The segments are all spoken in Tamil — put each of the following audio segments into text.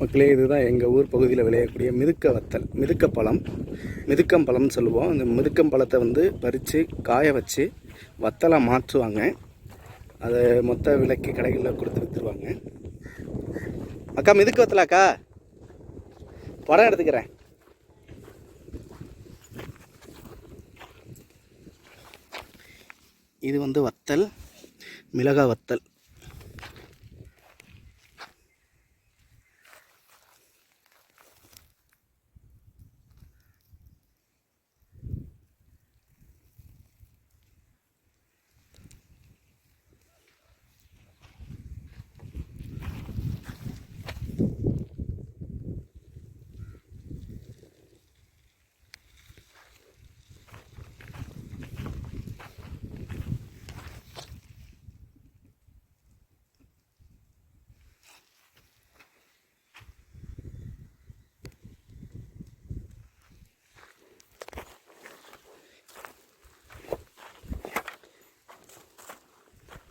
மக்களே இதுதான் எங்கள் ஊர் பகுதியில் விளையக்கூடிய மிதுக்க வத்தல் மிதுக்க பழம். மிதுக்கம் பழம்னு சொல்லுவோம். இந்த மிதுக்கம் பழத்தை வந்து பறித்து காய வச்சு வத்தலாக மாற்றுவாங்க. அதை மொத்த விலைக்கு கடைகளில் கொடுத்து விற்றுருவாங்க அக்கா மிதுக்க வத்தலாக்கா படம் எடுத்துக்கிறேன். இது வந்து வத்தல் மிளகா வத்தல்.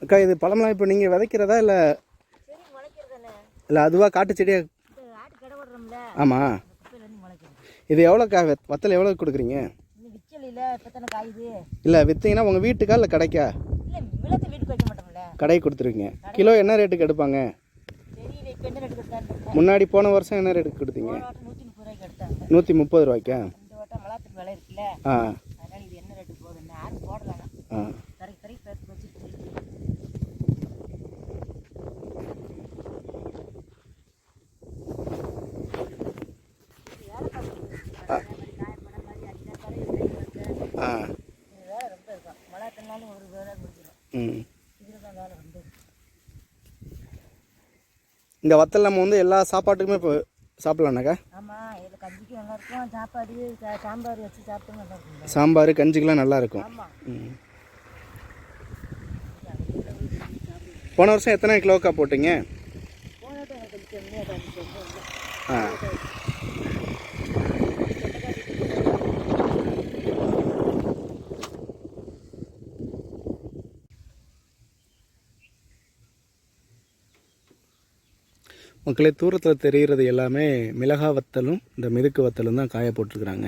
அக்கா இது பழம்லாம் இப்போ நீங்கள் விதைக்கிறதா இல்லை? இல்லை அதுவாக காட்டு செடியாக ஆமாம் இது எவ்வளோக்கா? வத்தல் எவ்வளோ கொடுக்குறீங்க? இல்லை விற்றீங்கன்னா உங்கள் வீட்டுக்கா இல்லை கடைக்கா? கடைக்கு கொடுத்துருவீங்க. கிலோ என்ன ரேட்டுக்கு எடுப்பாங்க? முன்னாடி போன வருஷம் என்ன ரேட்டுக்கு கொடுத்தீங்க? நூற்றி முப்பது ரூபாய்க்கு எடுத்தாங்க. நூற்றி ம். இந்த வத்தல் நம்ம வந்து எல்லா சாப்பாட்டுக்குமே இப்போ சாப்பிட்லாம்னாக்கா? சாம்பார் கஞ்சிக்கெலாம் நல்லா இருக்கும் போன வருஷம் எத்தனை கிலோக்கா போட்டீங்க? போன மக்களே தூரத்தில் தெரிகிறது எல்லாமே மிளகா வத்தலும் இந்த மிதுக்கு வத்தலும் தான் காய போட்டிருக்கிறாங்க